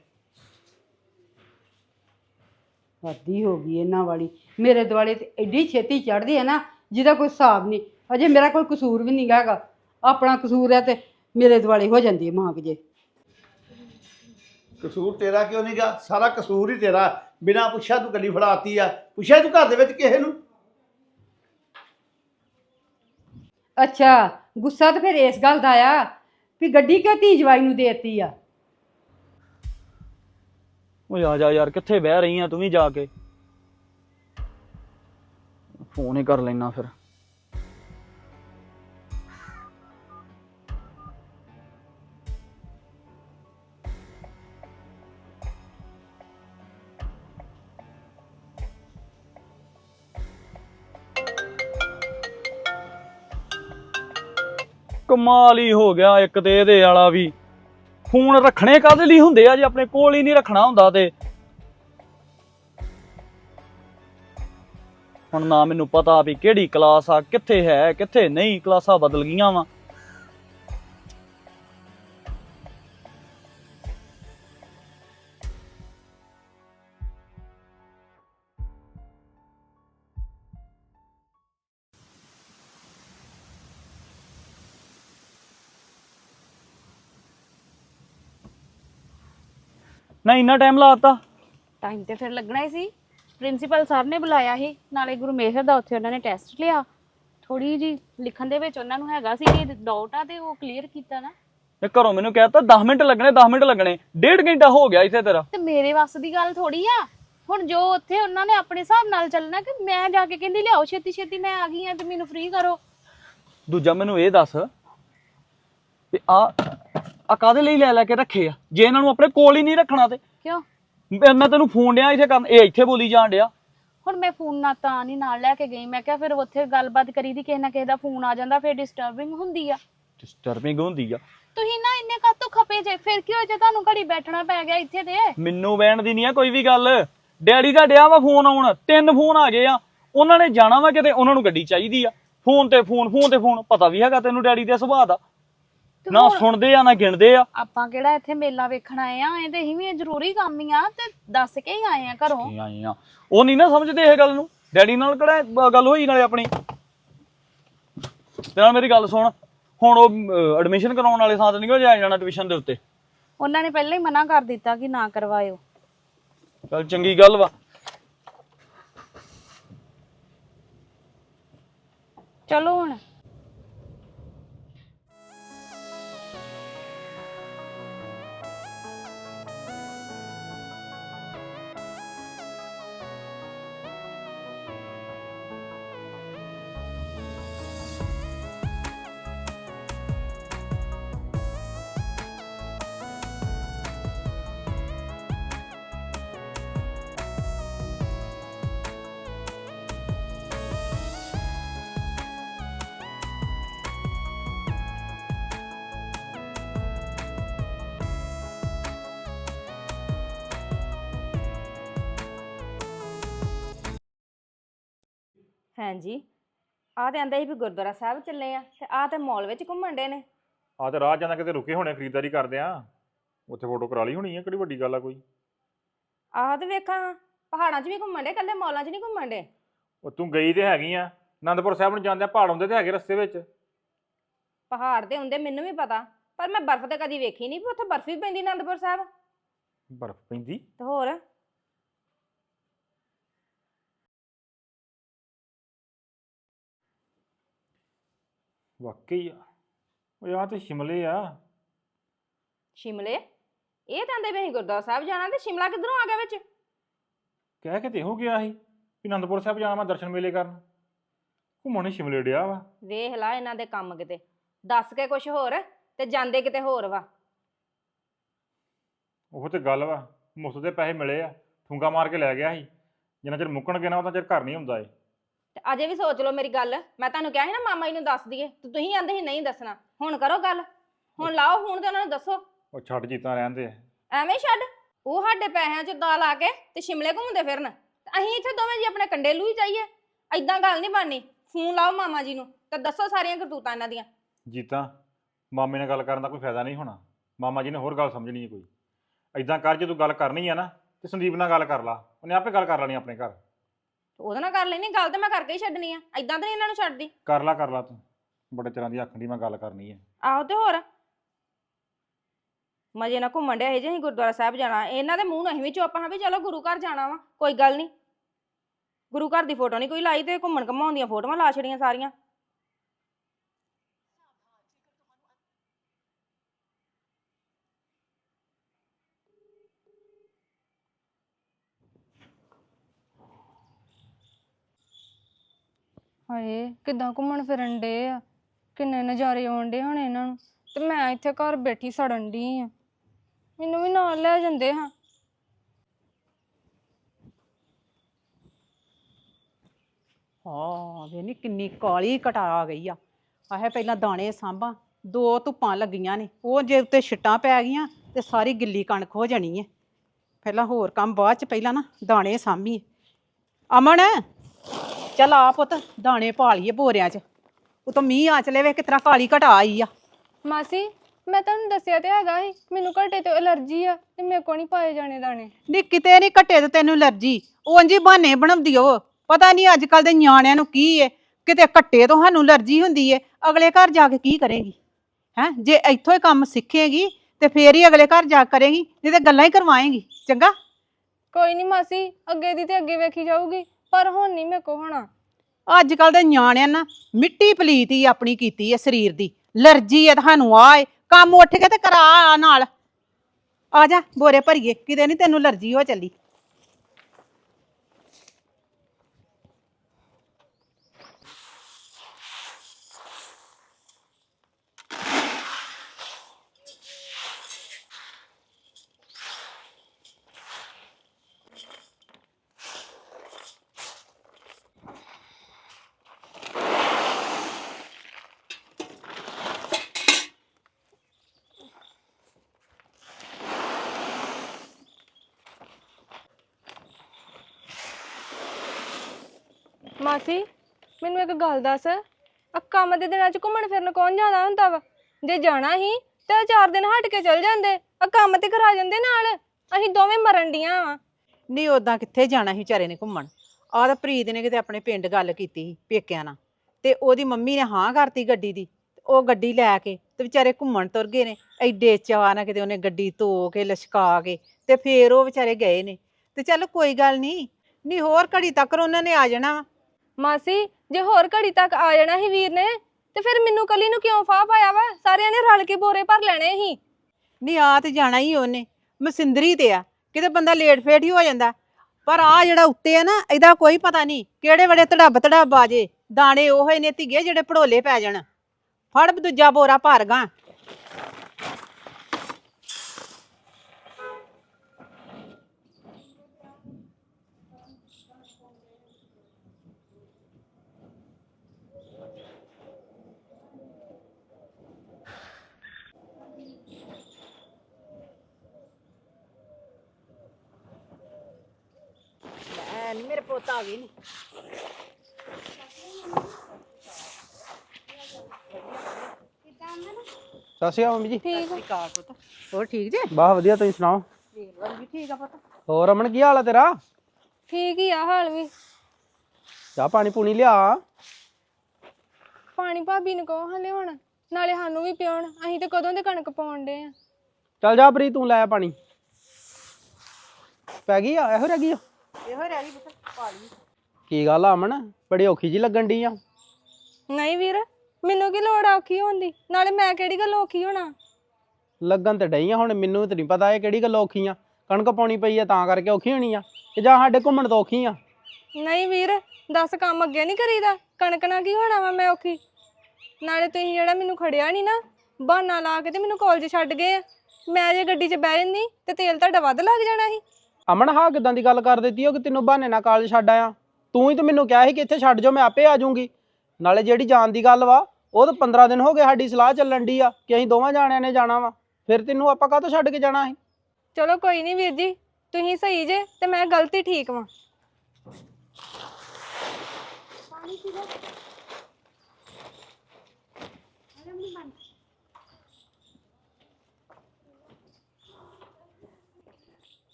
Speaker 6: ਹੱਦੀ ਹੋ ਗਈ ਇਹਨਾਂ ਵਾਲੀ। ਮੇਰੇ ਦੁਆਲੇ ਤੇ ਐਡੀ ਛੇਤੀ ਚੜਦੀ ਹੈ ਨਾ ਜਿਹਦਾ ਕੋਈ ਹਿਸਾਬ ਨਹੀਂ। ਅਜੇ ਮੇਰਾ ਕੋਈ ਕਸੂਰ ਵੀ ਨਹੀਂ ਹੈਗਾ। ਆਪਣਾ ਕਸੂਰ ਹੈ ਤੇ ਮੇਰੇ ਦੁਆਲੇ ਹੋ ਜਾਂਦੀ ਹੈ ਮਾਂ ਜੇ।
Speaker 5: ਕਸੂਰ ਤੇਰਾ ਕਿਉਂ ਨਹੀਂਗਾ ਸਾਰਾ ਕਸੂਰ ਹੀ ਤੇਰਾ। ਬਿਨਾ ਪੁੱਛਿਆ ਤੂੰ ਗੱਡੀ ਫੜਾਤੀ ਆ। ਪੁੱਛਿਆ ਤੂੰ ਘਰ ਦੇ ਵਿੱਚ ਕਿਸੇ ਨੂੰ?
Speaker 6: ਅੱਛਾ, ਗੁੱਸਾ ਤਾਂ ਫਿਰ ਇਸ ਗੱਲ ਦਾ ਆ ਵੀ ਗੱਡੀ ਕਿਉਂ ਧੀ ਜਵਾਈ ਨੂੰ ਦੇਤੀ ਆ?
Speaker 7: ਓਏ ਆ ਜਾ ਯਾਰ, ਕਿੱਥੇ ਬਹਿ ਰਹੀ ਆ ਤੂੰ ਵੀ ਜਾ ਕੇ? ਫੋਨ ਹੀ ਕਰ ਲੈਣਾ ਫਿਰ। ਕਮਾਲ ਹੀ ਹੋ ਗਿਆ ਇੱਕ ਤੇ ਇਹਦੇ ਵਾਲਾ ਵੀ। ਫੋਨ ਰੱਖਣੇ ਕਾਹਦੇ ਲਈ ਹੁੰਦੇ ਆ ਜੇ ਆਪਣੇ ਕੋਲ ਹੀ ਨਹੀਂ ਰੱਖਣਾ ਹੁੰਦਾ ਤੇ? ਹੁਣ ਨਾ ਮੈਨੂੰ ਪਤਾ ਵੀ ਕਿਹੜੀ ਕਲਾਸ ਆ, ਕਿੱਥੇ ਹੈ, ਕਿੱਥੇ ਨਹੀਂ ਕਲਾਸਾਂ ਬਦਲ ਗਈਆਂ ਵਾ। ਨਾ ਇੰਨਾ ਟਾਈਮ ਲਾਤਾ।
Speaker 8: ਟਾਈਮ ਤੇ ਫਿਰ ਲੱਗਣਾ ਹੀ ਸੀ। ਪ੍ਰਿੰਸੀਪਲ ਸਰ ਨੇ ਬੁਲਾਇਆ ਸੀ। ਨਾਲੇ ਗੁਰੂ ਮੇਹਰ ਦਾ ਉੱਥੇ ਉਹਨਾਂ ਨੇ ਟੈਸਟ ਲਿਆ। ਥੋੜੀ ਜੀ ਲਿਖਣ ਦੇ ਵਿੱਚ ਉਹਨਾਂ ਨੂੰ ਹੈਗਾ ਸੀ ਕਿ ਡਾਊਟ ਆ ਤੇ ਉਹ ਕਲੀਅਰ ਕੀਤਾ ਨਾ।
Speaker 7: ਤੇ ਘਰੋਂ ਮੈਨੂੰ ਕਹਿਤਾ 10 ਮਿੰਟ ਲੱਗਣੇ 10 ਮਿੰਟ ਲੱਗਣੇ। ਡੇਢ ਘੰਟਾ ਹੋ ਗਿਆ ਇੱਥੇ ਤੇਰਾ।
Speaker 8: ਤੇ ਮੇਰੇ ਵੱਸ ਦੀ ਗੱਲ ਥੋੜੀ ਆ। ਹੁਣ ਜੋ ਉੱਥੇ ਉਹਨਾਂ ਨੇ ਆਪਣੇ ਹਿਸਾਬ ਨਾਲ ਚੱਲਣਾ ਕਿ ਮੈਂ ਜਾ ਕੇ ਕਹਿੰਦੀ ਲਿਆਓ ਛੇਤੀ ਛੇਤੀ ਮੈਂ ਆ ਗਈ ਆ ਤੇ ਮੈਨੂੰ ਫ੍ਰੀ ਕਰੋ।
Speaker 7: ਦੂਜਾ ਮੈਨੂੰ ਇਹ ਦੱਸ ਵੀ ਆ ਆ ਕਾਦੇ ਲਈ ਲੈ ਲੈ ਕੇ ਰੱਖੇ ਆ? ਜੇ ਇਹਨਾਂ ਨੂੰ ਆਪਣੇ ਕੋਲ ਹੀ ਨਹੀਂ ਰੱਖਣਾ ਤੇ।
Speaker 8: ਕਿਉਂ?
Speaker 7: ਮੈਂ ਮੈਂ ਤੈਨੂੰ ਫੋਨ ਡਿਆ ਇੱਥੇ ਕਰਨ ਇਹ ਇੱਥੇ ਬੋਲੀ ਜਾਣ ਡਿਆ।
Speaker 8: ਹੁਣ ਮੈਂ ਫੋਨ ਨਾ ਤਾਂ ਨਹੀਂ ਨਾਲ ਲੈ ਕੇ ਗਈ। ਮੈਂ ਕਿਹਾ ਫਿਰ ਉੱਥੇ ਗੱਲਬਾਤ ਕਰੀ ਦੀ ਕਿਸੇ ਨਾ ਕਿਸੇ ਦਾ ਫੋਨ ਆ ਜਾਂਦਾ ਫਿਰ ਡਿਸਟਰਬਿੰਗ ਹੁੰਦੀ ਆ।
Speaker 7: ਡਿਸਟਰਬਿੰਗ ਹੁੰਦੀ ਆ।
Speaker 8: ਤੁਸੀਂ ਨਾ ਇੰਨੇ ਕਾਤੋਂ ਖਪੇ ਜੇ? ਫਿਰ ਕੀ ਹੋਇਆ ਜੇ ਤੁਹਾਨੂੰ ਘੜੀ ਬੈਠਣਾ ਪੈ ਗਿਆ ਇੱਥੇ ਤੇ?
Speaker 7: ਮੈਨੂੰ ਬਹਿਣ ਦੀ ਨਹੀਂ ਆ ਕੋਈ ਵੀ ਗੱਲ। ਡੈਡੀ ਦਾ ਡਿਆ ਵਾ ਫੋਨ ਆਉਣ ਤਿੰਨ ਫੋਨ ਆ ਗਏ ਆ। ਉਹਨਾਂ ਨੇ ਜਾਣਾ ਵਾ ਕਿਤੇ ਉਹਨਾਂ ਨੂੰ ਗੱਡੀ ਚਾਹੀਦੀ ਆ। ਫੋਨ ਤੇ ਫੋਨ ਫੋਨ ਤੇ ਫੋਨ। ਪਤਾ ਵੀ ਹੈਗਾ ਤੈਨੂੰ ਡੈਡੀ ਦੇ ਸੁਭਾਅ ਦਾ।
Speaker 8: ਤੇ
Speaker 7: ਨਾ ਸੁਣਦੇ ਆ ਨਾ ਗਿਣਦੇ ਆ।
Speaker 8: ਆਪਾਂ ਕਿਹੜਾ ਇੱਥੇ ਮੇਲਾ ਵੇਖਣ ਆਏ ਆ? ਇਹ ਤੇ ਅਸੀਂ ਵੀ ਜ਼ਰੂਰੀ ਕੰਮ ਹੀ ਆ ਤੇ ਦੱਸ ਕੇ ਹੀ ਆਏ ਆ ਘਰੋਂ।
Speaker 7: ਕੀ ਆਏ ਆ। ਉਹ ਨਹੀਂ ਨਾ ਸਮਝਦੇ ਇਹ ਗੱਲ ਨੂੰ। ਡੈਡੀ ਨਾਲ ਕਿਹੜਾ ਇਹ ਗੱਲ ਹੋਈ ਨਾਲੇ ਆਪਣੀ? ਤੇ ਨਾਲ ਮੇਰੀ ਗੱਲ ਸੁਣ। ਹੁਣ ਉਹ ਐਡਮਿਸ਼ਨ ਕਰਾਉਣ ਵਾਲੇ ਥਾਂ ਤੇ ਨਹੀਂ ਜਾਇਆ ਜਾਣਾ ਟਿਊਸ਼ਨ ਦੇ ਉੱਤੇ?
Speaker 8: ਉਹਨਾਂ ਨੇ ਪਹਿਲਾਂ ਹੀ ਮਨਾ ਕਰ ਦਿੱਤਾ ਕਿ ਨਾ ਕਰਵਾਇਓ।
Speaker 7: ਚੱਲ ਚੰਗੀ ਗੱਲ ਵਾ।
Speaker 8: ਚਲੋ ਹੁਣ।
Speaker 3: ਭੈਣ ਜੀ ਆਹ ਤੇ ਆਂਦੇ ਸੀ ਵੀ ਗੁਰਦੁਆਰਾ ਸਾਹਿਬ ਚੱਲੇ ਆ ਤੇ ਆਹ ਤੇ ਮਾਲ ਵਿੱਚ ਘੁੰਮਣ ਡੇ ਨੇ।
Speaker 4: ਆ ਤੇ ਰਾਹ ਜਾਂਦਾ ਕਿਤੇ ਰੁਕੇ ਹੋਣੇ ਖਰੀਦਦਾਰੀ ਕਰਦੇ ਆ। ਉੱਥੇ ਫੋਟੋ ਕਰਾ ਲਈ ਹੋਣੀ ਆ ਕਿਹੜੀ ਵੱਡੀ ਗੱਲ ਆ ਕੋਈ।
Speaker 3: ਆਹ ਤੇ ਵੇਖਾਂ ਪਹਾੜਾਂ 'ਚ ਵੀ ਘੁੰਮਣ ਡੇ ਕੱਲੇ ਮਾਲਾਂ 'ਚ ਨਹੀਂ ਘੁੰਮਣ ਡੇ
Speaker 4: ਉਹ ਤੂੰ ਗਈ ਤੇ ਹੈਗੀ ਆ ਆਨੰਦਪੁਰ ਸਾਹਿਬ ਨੂੰ ਜਾਂਦੇ ਆ ਪਹਾੜ ਹੁੰਦੇ ਤੇ ਹੈਗੇ ਰਸਤੇ ਵਿੱਚ।
Speaker 3: ਪਹਾੜ ਤੇ ਹੁੰਦੇ ਮੈਨੂੰ ਵੀ ਪਤਾ ਪਰ ਮੈਂ ਬਰਫ਼ ਤੇ ਕਦੀ ਵੇਖੀ ਨਹੀਂ ਵੀ ਉੱਥੇ ਬਰਫ਼ ਵੀ ਪੈਂਦੀ ਅਨੰਦਪੁਰ ਸਾਹਿਬ।
Speaker 4: ਬਰਫ਼ ਪੈਂਦੀ?
Speaker 3: ਤੇ ਹੋਰ?
Speaker 4: ਵਾਕਈ ਆ। ਉਹ ਆ ਤੇ ਸ਼ਿਮਲੇ ਆ।
Speaker 3: ਸ਼ਿਮਲੇ? ਇਹ ਤਾਂ ਆਂਦੇ ਵੀ ਅਸੀਂ ਗੁਰਦੁਆਰਾ ਸਾਹਿਬ ਜਾਣਾ ਤੇ ਸ਼ਿਮਲਾ ਕਿੱਧਰੋਂ ਆ ਗਿਆ ਵਿੱਚ?
Speaker 4: ਕਹਿ ਕੇ ਤੇ ਹੋ ਗਿਆ ਸੀ ਵੀ ਆਨੰਦਪੁਰ ਸਾਹਿਬ ਜਾਣਾ ਮੈਂ ਦਰਸ਼ਨ ਮੇਲੇ ਕਰਨ। ਘੁੰਮਣ ਹੀ ਸ਼ਿਮਲੇ ਡਿਆ ਵਾ।
Speaker 3: ਵੇਖ ਲਾ ਇਹਨਾਂ ਦੇ ਕੰਮ ਕਿਤੇ। ਦੱਸ ਕੇ ਕੁਝ ਹੋਰ ਤੇ ਜਾਂਦੇ ਕਿਤੇ ਹੋਰ ਵਾ।
Speaker 4: ਉਹ ਤੇ ਗੱਲ ਵਾ। ਮੁਫਤ ਦੇ ਪੈਸੇ ਮਿਲੇ ਆ। ਠੁੰਗਾ ਮਾਰ ਕੇ ਲੈ ਗਿਆ ਸੀ। ਜਿੰਨਾ ਚਿਰ ਮੁੱਕਣਗੇ ਨਾ ਉਹਨਾਂ ਚਿਰ ਘਰ ਨਹੀਂ ਹੁੰਦਾ ਏ
Speaker 3: ਤੇ ਅਜੇ ਵੀ ਸੋਚ ਲਓ ਮੇਰੀ ਗੱਲ। ਮੈਂ ਤੁਹਾਨੂੰ ਕਿਹਾ ਸੀ ਨਾ ਮਾਮਾ ਜੀ ਨੂੰ ਦੱਸ ਦਈਏ। ਤੇ ਤੁਸੀਂ ਆਂਦੇ ਸੀ ਨਹੀਂ ਦੱਸਣਾ। ਹੁਣ ਕਰੋ ਗੱਲ। ਹੁਣ ਲਾਓ ਹੁਣ ਤੇ ਉਹਨਾਂ ਨੂੰ ਦੱਸੋ।
Speaker 4: ਉਹ ਛੱਡ ਜੀਤਾਂ ਰਹਿੰਦੇ ਆ।
Speaker 3: ਐਵੇਂ ਛੱਡ। ਉਹ ਸਾਡੇ ਪੈਸਿਆਂ 'ਚ ਦਾ ਲਾ ਕੇ ਤੇ ਸ਼ਿਮਲੇ ਘੁੰਮਦੇ ਫਿਰਨ। ਤੇ ਅਸੀਂ ਇੱਥੇ ਦੋਵੇਂ ਜੀ ਆਪਣੇ ਕੰਡੇ ਲੂਈ ਜਾਈਏ। ਐਦਾਂ ਗੱਲ ਨਹੀਂ ਬਣਨੀ। ਫੋਨ ਲਾਓ ਮਾਮਾ ਜੀ ਨੂੰ ਤੇ ਦੱਸੋ ਸਾਰੀਆਂ ਕਰਤੂਤਾਂ ਇਹਨਾਂ ਦੀਆਂ।
Speaker 4: ਜੀਤਾਂ ਮਾਮੇ ਨਾਲ ਗੱਲ ਕਰਨ ਦਾ ਕੋਈ ਫਾਇਦਾ ਨਹੀਂ ਹੋਣਾ। ਮਾਮਾ ਜੀ ਨੇ ਹੋਰ ਗੱਲ ਸਮਝਣੀ ਹੈ ਕੋਈ। ਐਦਾਂ ਕਰ ਜੇ ਤੂੰ ਗੱਲ ਕਰਨੀ ਆ ਨਾ ਤੇ ਸੰਦੀਪ ਨਾਲ ਗੱਲ ਕਰ ਲਾ। ਉਹਨੇ ਆਪੇ ਗੱਲ ਕਰ ਲੈਣੀ ਆਪਣੇ ਘਰ।
Speaker 3: ਉਹਦੇ ਨਾਲ ਕਰ ਲੈਣੀ ਗੱਲ ਤੇ ਮੈਂ ਕਰਕੇ ਹੀ ਛੱਡਣੀ ਆ ਐਦਾਂ ਤਾਂ ਨਹੀਂ ਇਹਨਾਂ ਨੂੰ ਛੱਡਦੀ।
Speaker 4: ਕਰ ਲਾ ਕਰ ਲਾ ਤੂੰ। ਬੜੇ ਚਿਰਾਂ ਦੀ ਆਖਣ ਦੀ ਮੈਂ ਗੱਲ ਕਰਨੀ ਹੈ
Speaker 3: ਆਹੋ ਤੇ ਹੋਰ। ਮਜੇ ਨਾਲ ਘੁੰਮਣ ਡਿਆ ਇਹ ਜੇ ਅਸੀਂ ਗੁਰਦੁਆਰਾ ਸਾਹਿਬ ਜਾਣਾ ਇਹਨਾਂ ਦੇ ਮੂੰਹ ਨੂੰ ਅਸੀਂ ਵੀ ਚੁੱਪ ਹਾਂ ਵੀ ਚਲੋ ਗੁਰੂ ਘਰ ਜਾਣਾ ਵਾ ਕੋਈ ਗੱਲ ਨਹੀਂ। ਗੁਰੂ ਘਰ ਦੀ ਫੋਟੋ ਨਹੀਂ ਕੋਈ ਲਾਈ ਤੇ ਘੁੰਮਣ ਘਮਾਉਣ ਦੀਆਂ ਫੋਟੋਆਂ ਲਾ ਛੜੀਆਂ ਸਾਰੀਆਂ। ਹਾਏ, ਕਿੱਦਾਂ ਘੁੰਮਣ ਫਿਰਨ ਡੇ ਆ? ਕਿੰਨੇ ਨਜ਼ਾਰੇ ਆਉਣ ਡੇ ਹੁਣ ਇਹਨਾਂ ਨੂੰ? ਤੇ ਮੈਂ ਇੱਥੇ ਘਰ ਬੈਠੀ ਸੜਨ ਡਈ ਆ। ਮੈਨੂੰ ਵੀ ਨਾਲ ਲੈ ਜਾਂਦੇ ਹਾਂ।
Speaker 9: ਹਾਂ, ਵੇ ਕਿੰਨੀ ਕਾਲੀ ਕਟਾ ਗਈ ਆ। ਆਹੇ ਪਹਿਲਾਂ ਦਾਣੇ ਸਾਂਭਾਂ, ਦੋ ਧੁੱਪਾਂ ਲੱਗੀਆਂ ਨੇ। ਉਹ ਜੇ ਉੱਤੇ ਛਿੱਟਾਂ ਪੈ ਗਈਆਂ ਤੇ ਸਾਰੀ ਗਿੱਲੀ ਕਣਕ ਹੋ ਜਾਣੀ ਏ। ਪਹਿਲਾਂ ਹੋਰ ਕੰਮ ਬਾਅਦ ਚ ਪਹਿਲਾਂ ਨਾ ਦਾਣੇ ਸਾਂਭੀਏ। ਅਮਨ! ਚੱਲ ਆ ਪੁੱਤ ਦਾਣੇ ਪਾ ਲਈਏ ਬੋਰਿਆਂ 'ਚ। ਉਤੋਂ ਮੀਂਹ ਆ ਚਲੇ ਵੇ ਕਿਤਰਾ ਕਾਲੀ ਘਟਾ ਆਈ ਆ।
Speaker 3: ਮਾਸੀ ਮੈਂ ਤੁਹਾਨੂੰ ਦੱਸਿਆ ਤੇ ਹੈਗਾ ਸੀ ਮੈਨੂੰ ਘਟੇ ਤੋਂ ਐਲਰਜੀ ਆ ਤੇ ਮੇਰੇ ਕੋ ਨਹੀਂ ਪਾਏ ਜਾਣੇ ਦਾਣੇ।
Speaker 9: ਨੀ ਕਿਤੇ ਨਹੀਂ ਘਟੇ ਤੇ ਤੈਨੂੰ ਅਲਰਜੀ ਉਂਝ ਹੀ ਬਹਾਨੇ ਬਣਾਉਂਦੀ ਉਹ। ਪਤਾ ਨਹੀਂ ਅੱਜ ਕੱਲ ਦੇ ਨਿਆਣਿਆਂ ਨੂੰ ਕੀ ਏ ਕਿਤੇ ਘੱਟੇ ਤੋਂ ਸਾਨੂੰ ਅਲਰਜੀ ਹੁੰਦੀ ਏ ਅਗਲੇ ਘਰ ਜਾ ਕੇ ਕੀ ਕਰੇਗੀ? ਹੈ ਜੇ ਇੱਥੋਂ ਹੀ ਕੰਮ ਸਿੱਖੇਗੀ ਤੇ ਫੇਰ ਹੀ ਅਗਲੇ ਘਰ ਜਾ ਕੇ ਕਰੇਗੀ ਨਹੀਂ ਤੇ ਗੱਲਾਂ ਹੀ ਕਰਵਾਏਗੀ ਚੰਗਾ?
Speaker 3: ਕੋਈ ਨਹੀਂ ਮਾਸੀ ਅੱਗੇ ਦੀ ਤੇ ਅੱਗੇ ਵੇਖੀ ਜਾਊਗੀ। ਪਰ ਹੁਣ ਨਹੀਂ ਮੇਰੇ ਕੋ ਹੋਣਾ।
Speaker 9: ਅੱਜ ਕੱਲ ਦੇ ਨਿਆਣਿਆਂ ਨਾ ਮਿੱਟੀ ਪਲੀਤ ਹੀ ਆਪਣੀ ਕੀਤੀ ਹੈ ਸਰੀਰ ਦੀ। ਅਲਰਜੀ ਏ ਤੁਹਾਨੂੰ ਆ ਏ ਕੰਮ ਉੱਠ ਕੇ ਤੇ ਕਰਾ ਆ ਨਾਲ। ਆ ਜਾ, ਬੋਰੇ ਭਰੀਏ। ਕਿਤੇ ਨਹੀਂ ਤੈਨੂੰ ਅਲਰਜੀ ਹੋ ਚੱਲੀ
Speaker 3: ਮਾਸੀ ਮੈਨੂੰ ਇੱਕ ਗੱਲ ਦੱਸ। ਆ ਕੰਮ ਦੇ ਦਿਨਾਂ 'ਚ ਘੁੰਮਣ ਫਿਰਨ ਕੌਣ ਜਾਂਦਾ ਹੁੰਦਾ ਵਾ? ਜੇ ਜਾਣਾ ਹੀ ਤੇ ਚਾਰ ਦਿਨ ਹਟ ਕੇ ਚਲ ਜਾਂਦੇ। ਆ ਕੰਮ ਤੇ ਕਰਾ ਜਾਂਦੇ ਨਾਲ। ਅਸੀਂ ਦੋਵੇਂ ਮਰਨ ਡੀਆਂ ਵਾ।
Speaker 9: ਨਹੀਂ ਉਦਾਂ ਕਿੱਥੇ ਜਾਣਾ ਸੀ ਵਿਚਾਰੇ ਨੇ ਘੁੰਮਣ? ਆਹ ਤਾਂ ਪ੍ਰੀਤ ਨੇ ਕਿਤੇ ਆਪਣੇ ਪਿੰਡ ਗੱਲ ਕੀਤੀ ਸੀ ਪੇਕਿਆਂ ਨਾਲ। ਤੇ ਉਹਦੀ ਮੰਮੀ ਨੇ ਹਾਂ ਕਰਤੀ ਗੱਡੀ ਦੀ। ਤੇ ਉਹ ਗੱਡੀ ਲੈ ਕੇ ਤੇ ਵਿਚਾਰੇ ਘੁੰਮਣ ਤੁਰ ਗਏ ਨੇ। ਐਡੇ ਚਾਅ ਨਾਲ ਕਿਤੇ ਉਹਨੇ ਗੱਡੀ ਧੋ ਕੇ ਲਸ਼ਕਾ ਕੇ ਤੇ ਫੇਰ ਉਹ ਵਿਚਾਰੇ ਗਏ ਨੇ। ਤੇ ਚੱਲ ਕੋਈ ਗੱਲ ਨਹੀਂ। ਨਹੀਂ ਹੋਰ ਘੜੀ ਤੱਕ ਉਹਨਾਂ ਨੇ ਆ ਜਾਣਾ ਵਾ।
Speaker 3: ਮਾਸੀ ਜੇ ਹੋਰ ਘੜੀ ਤੱਕ ਆ ਜਾਣਾ ਸੀ ਵੀਰ ਨੇ, ਤੇ ਫਿਰ ਮੈਨੂੰ ਕੱਲੀ ਨੂੰ ਕਿਉਂ ਫਾਹ ਪਾਇਆ ਵਾ? ਸਾਰਿਆਂ ਨੇ ਰਲ ਕੇ ਬੋਰੇ ਭਰ ਲੈਣੇ ਸੀ।
Speaker 9: ਨਹੀਂ, ਆ ਤੇ ਜਾਣਾ ਹੀ ਉਹਨੇ। ਮਸਿੰਦਰੀ ਤੇ ਆ। ਕਿਤੇ ਬੰਦਾ ਲੇਟ ਫੇਟ ਹੀ ਹੋ ਜਾਂਦਾ। ਪਰ ਆ ਜਿਹੜਾ ਉੱਤੇ ਆ ਨਾ, ਇਹਦਾ ਕੋਈ ਪਤਾ ਨਹੀਂ ਕਿਹੜੇ ਵੇਲੇ ਧੜੱਬ ਤੜਬ ਆ ਜੇ। ਦਾਣੇ ਉਹ ਨੇ ਧੀਏ ਜਿਹੜੇ ਪੜੋਲੇ ਪੈ ਜਾਣ। ਫੜ ਦੂਜਾ ਬੋਰਾ ਭਰ ਗਾ ਮੇਰੇ ਪੋਤਾ ਆ ਗਏ ਨੇ।
Speaker 2: ਸਤਿ ਸ਼੍ਰੀ ਅਕਾਲ ਮੰਮੀ ਜੀ।
Speaker 10: ਠੀਕ
Speaker 9: ਕਾਰ ਪੁੱਤ। ਹੋਰ ਠੀਕ ਜੇ?
Speaker 2: ਬਾਹ ਵਧੀਆ ਤੁਸੀਂ ਸੁਣਾਓ? ਹੋਰ ਅਮਨ ਕੀ ਹਾਲ ਆ ਤੇਰਾ?
Speaker 10: ਠੀਕ ਹੀ ਆ ਹਾਲ ਵੀ।
Speaker 2: ਚਾਹ ਪਾਣੀ ਪੂਣੀ ਲਿਆ?
Speaker 10: ਪਾਣੀ ਭਾਬੀ ਨੂੰ ਕਹੋ ਹਲੇ ਹੁਣ ਨਾਲੇ ਸਾਨੂੰ ਵੀ ਪਿਉਣ ਅਸੀਂ ਤੇ ਕਦੋਂ ਦੇ ਕਣਕ ਪਾਉਣ ਦੇ ਆ।
Speaker 2: ਚੱਲ ਜਾ ਪ੍ਰੀ ਤੂੰ ਲੈ ਆ ਪਾਣੀ। ਪੈ ਗਈ ਆ ਇਹੋ ਰਹਿ ਗਈ ਆ?
Speaker 9: ਇਹੋ ਰਹਿ ਗਈ ਪੁੱਤ ਪਾ ਲਈ।
Speaker 2: ਕੀ ਗੱਲ ਆ ਅਮਨ? ਬੜੀ ਔਖੀ ਜੀ ਲੱਗਣ ਡਈ ਆ।
Speaker 10: ਨਹੀਂ ਵੀਰ ਮੈਨੂੰ ਕੀ ਲੋੜ ਆ ਔਖੀ ਹੋਣ ਦੀ? ਨਾਲੇ ਮੈਂ ਕਿਹੜੀ ਗੱਲ ਔਖੀ ਹੋਣਾ?
Speaker 2: ਲੱਗਣ ਤੇ ਡਈ ਆ ਹੁਣ ਮੈਨੂੰ ਤੇ ਨਹੀਂ ਪਤਾ ਇਹ ਕਿਹੜੀ ਗੱਲ ਔਖੀ ਆ। ਕਣਕ ਪਾਉਣੀ ਪਈ ਆ ਤਾਂ ਕਰਕੇ ਔਖੀ ਹੋਣੀ ਆ। ਤੇ ਜਾਂ ਸਾਡੇ ਘੁੰਮਣ ਤੋਂ ਔਖੀ ਆ।
Speaker 10: ਨਹੀਂ ਵੀਰ ਦੱਸ ਕੰਮ ਅੱਗੇ ਨਹੀਂ ਕਰੀਦਾ? ਕਣਕ ਨਾਲ ਕੀ ਹੋਣਾ ਵਾ ਮੈਂ ਔਖੀ? ਨਾਲੇ ਤੁਸੀਂ ਜਿਹੜਾ ਮੈਨੂੰ ਖੜਿਆ ਨਹੀਂ ਨਾ ਬਹਾਨਾ ਲਾ ਕੇ ਤੇ ਮੈਨੂੰ ਕਾਲਜ ਛੱਡ ਗਏ ਆ। ਮੈਂ ਜੇ ਗੱਡੀ 'ਚ ਬਹਿ ਜਾਂਦੀ ਤੇ ਤੇਲ ਤੁਹਾਡਾ ਵੱਧ ਲੱਗ ਜਾਣਾ ਸੀ।
Speaker 2: ਅਮਨ, ਹਾਂ ਕਿਦਾਂ ਦੀ ਗੱਲ ਕਰ ਦਿੱਤੀ ਉਹ ਕਿ ਤੈਨੂੰ ਬਹਾਨੇ ਨਾਲ ਕਾਲਜ ਛੱਡ ਆਇਆ? ਤੂੰ ਹੀ ਤਾਂ ਮੈਨੂੰ ਕਿਹਾ ਸੀ ਕਿ ਇੱਥੇ ਛੱਡ ਜਾਓ, ਮੈਂ ਆਪੇ ਆ ਜਾਊਂਗੀ। ਨਾਲੇ ਜਿਹੜੀ ਜਾਣ ਦੀ ਗੱਲ ਵਾ, ਉਹ ਤਾਂ 15 ਦਿਨ ਹੋ ਗਏ ਸਾਡੀ ਸਲਾਹ ਚੱਲਣ ਦੀ ਆ ਕਿ ਅਸੀਂ ਦੋਵਾਂ ਜਾਣਿਆਂ ਨੇ ਜਾਣਾ ਵਾ। ਫਿਰ ਤੈਨੂੰ ਆਪਾਂ ਕਾਹਤੋਂ ਛੱਡ ਕੇ ਜਾਣਾ ਸੀ?
Speaker 10: ਚਲੋ ਕੋਈ ਨਹੀਂ ਵੀਰ ਜੀ, ਤੁਸੀਂ ਸਹੀ ਜੇ ਤੇ ਮੈਂ ਗਲਤੀ ਠੀਕ ਵਾਂ।